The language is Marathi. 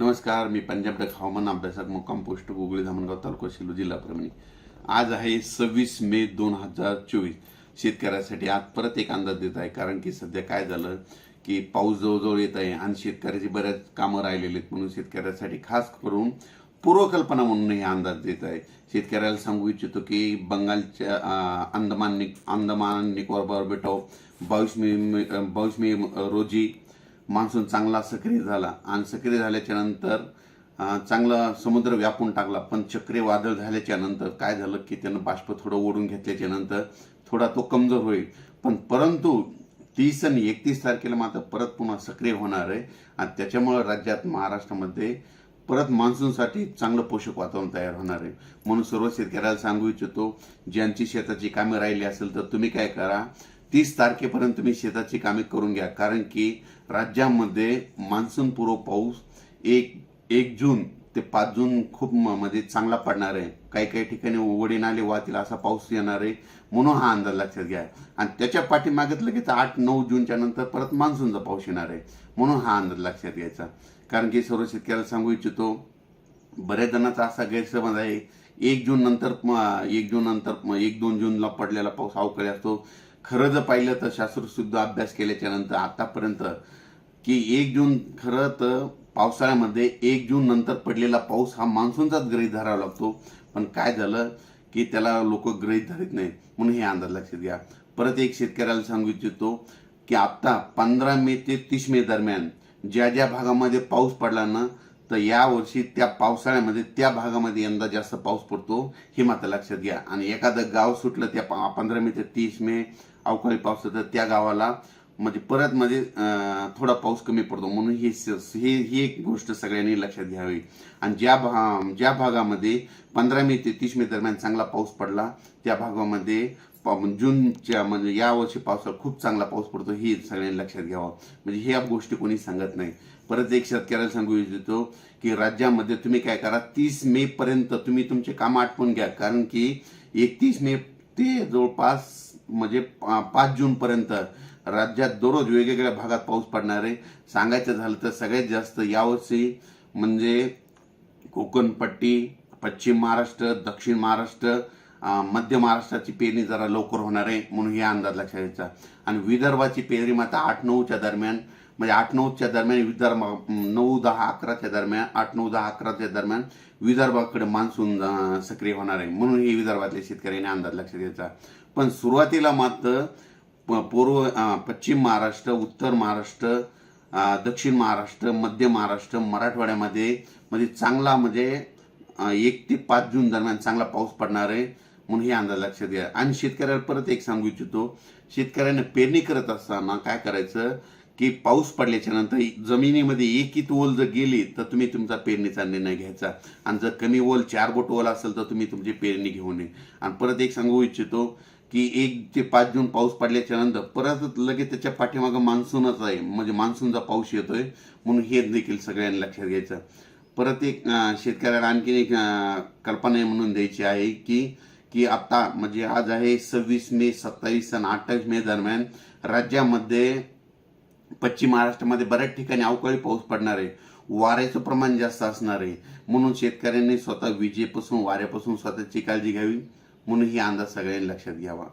नमस्कार मी पंजाब डक हवामान अभ्यासक मुक्काम पोस्ट गुगळी धामणगाव तालुका शिलो जिल्हा परभणी. आज आहे सव्वीस मे दोन हजार चोवीस. शेतकऱ्यासाठी आज परत एक अंदाज देत आहे कारण की सध्या काय झालं की पाऊस जवळजवळ येत आहे आणि शेतकऱ्याची बऱ्याच कामं राहिलेली आहेत. म्हणून शेतकऱ्यासाठी खास करून पूर्वकल्पना म्हणून हे अंदाज देत आहे. शेतकऱ्याला सांगू इच्छितो की बंगालच्या अंदमान निक अंदमान निकोबार बेटाव बावीस मे बावीस मे रोजी मान्सून चांगला सक्रिय झाला. आणि सक्रिय झाल्याच्यानंतर चांगला समुद्र व्यापून टाकला. पण चक्रीवादळ झाल्याच्यानंतर काय झालं की त्यानं बाष्प थोडं ओढून घेतल्याच्या नंतर थोडा तो कमजोर होईल. पण परंतु तीस आणि एकतीस तारखेला मात्र परत पुन्हा सक्रिय होणार आहे. आणि त्याच्यामुळं राज्यात महाराष्ट्रामध्ये परत मान्सूनसाठी चांगलं पोषक वातावरण तयार होणार आहे. म्हणून सर्व शेतकऱ्याला सांगू इच्छितो ज्यांची शेताची कामे राहिली असेल तर तुम्ही काय करा तीस तारखेपर्यंत तुम्ही शेताची कामे करून घ्या. कारण की राज्यामध्ये मान्सून पूर्व पाऊस एक एक जून ते पाच जून खूप म- म्हणजे चांगला पडणार आहे. काही काही ठिकाणी उघडी नाले वाहतील असा पाऊस येणार आहे म्हणून हा अंदाज लक्षात घ्या. आणि त्याच्या पाठीमागत लगेच आठ नऊ जूनच्या नंतर परत मान्सूनचा पाऊस येणार आहे म्हणून हा अंदाज लक्षात घ्यायचा. कारण की सर्व शेतकऱ्याला सांगू इच्छितो बऱ्याच जणांचा असा गैरसमज आहे. एक जून नंतर एक जून नंतर एक दोन जूनला पडलेला पाऊस अवकाळी असतो. खरं जर पाहिलं तर शास्त्रशुद्ध अभ्यास केल्याच्यानंतर आतापर्यंत की एक जून खरं तर पावसाळ्यामध्ये एक जून नंतर पडलेला पाऊस हा मान्सूनचाच गृहीत धरावा लागतो. पण काय झालं की त्याला लोक गृहीत धरत नाही. म्हणून हे अंदाज लक्षात घ्या. परत एक शेतकऱ्याला सांगू इच्छितो की आत्ता पंधरा मे ते तीस मे दरम्यान ज्या ज्या भागामध्ये पाऊस पडला ना तर यावर्षी त्या पावसाळ्यामध्ये त्या भागामध्ये यंदा जास्त पाऊस पडतो हे मात्र लक्षात घ्या. आणि एखादं गाव सुटलं त्या पंधरा मे ते तीस मे अवकाळी पाऊस तर त्या गावाला म्हणजे परत म्हणजे थोडा पाऊस कमी पडतो. म्हणून ही स- ही ही एक गोष्ट सगळ्यांनी लक्षात घ्यावी. आणि ज्या भा ज्या भागामध्ये पंधरा मे ते तीस मे दरम्यान चांगला पाऊस पडला त्या भागामध्ये जूनच्या म्हणजे या वर्षी पावसाळा खूप चांगला पाऊस पडतो ही सगळ्यांनी लक्षात घ्यावं. म्हणजे ह्या गोष्टी कोणी सांगत नाही. परत एक शेतकऱ्याला सांगू इच्छितो की राज्यामध्ये तुम्ही काय करा तीस मे पर्यंत तुम्ही तुमचे काम आटपून घ्या. कारण की एकतीस मे ते जवळपास म्हणजे पाच जूनपर्यंत राज्यात दररोज वेगवेगळ्या भागात पाऊस पडणार आहे. सांगायचं झालं तर सगळ्यात जास्त यावर्षी म्हणजे कोकणपट्टी पश्चिम महाराष्ट्र दक्षिण महाराष्ट्र मध्य महाराष्ट्राची पेरणी जरा लवकर होणार आहे म्हणून हे अंदाज लक्षात घ्यायचा. आणि विदर्भाची पेरणी मात्र आठ नऊच्या दरम्यान म्हणजे आठ नऊच्या दरम्यान विदर्भ नऊ दहा अकराच्या दरम्यान आठ नऊ दहा अकराच्या दरम्यान विदर्भाकडे मान्सून सक्रिय होणार आहे. म्हणून हे विदर्भातल्या शेतकऱ्यांनी अंदाज लक्षात घ्यायचा. पण सुरुवातीला मात्र पूर्व पश्चिम महाराष्ट्र उत्तर महाराष्ट्र दक्षिण महाराष्ट्र मध्य महाराष्ट्र मराठवाड्यामध्ये म्हणजे चांगला म्हणजे एक ते पाच जून दरम्यान चांगला पाऊस पडणार आहे म्हणून हे अंदाज लक्षात घ्या. आणि शेतकऱ्याला परत एक सांगू इच्छितो शेतकऱ्याने पेरणी करत असताना काय करायचं की पाऊस पडल्याच्या नंतर जमिनीमध्ये एक इत ओल जर गेली तर तुम्ही तुमचा पेरणीचा निर्णय घ्यायचा. आणि जर कमी ओल चार बोट ओल असेल तर तुम्ही तुमची पेरणी घेऊ नये आणि परत एक सांगू इच्छितो की एक ते पाच जून पाऊस पडल्याच्या नंतर परत लगेच त्याच्या पाठीमागं मान्सूनच आहे. म्हणजे मान्सूनचा पाऊस येतोय. म्हणून हे देखील सगळ्यांनी लक्षात घ्यायचं. परत एक शेतकऱ्याला आणखीन एक कल्पना म्हणून द्यायची आहे की की आता म्हणजे आज आहे सव्वीस मे सत्तावीस आणि अठ्ठावीस मे दरम्यान राज्यामध्ये पश्चिम महाराष्ट्रामध्ये बऱ्याच ठिकाणी अवकाळी पाऊस पडणार आहे. वाऱ्याचं प्रमाण जास्त असणार आहे. म्हणून शेतकऱ्यांनी स्वतः विजेपासून वाऱ्यापासून स्वतःची काळजी घ्यावी. म्हणून ही अंदाज सगळ्यांनी लक्षात घ्यावा.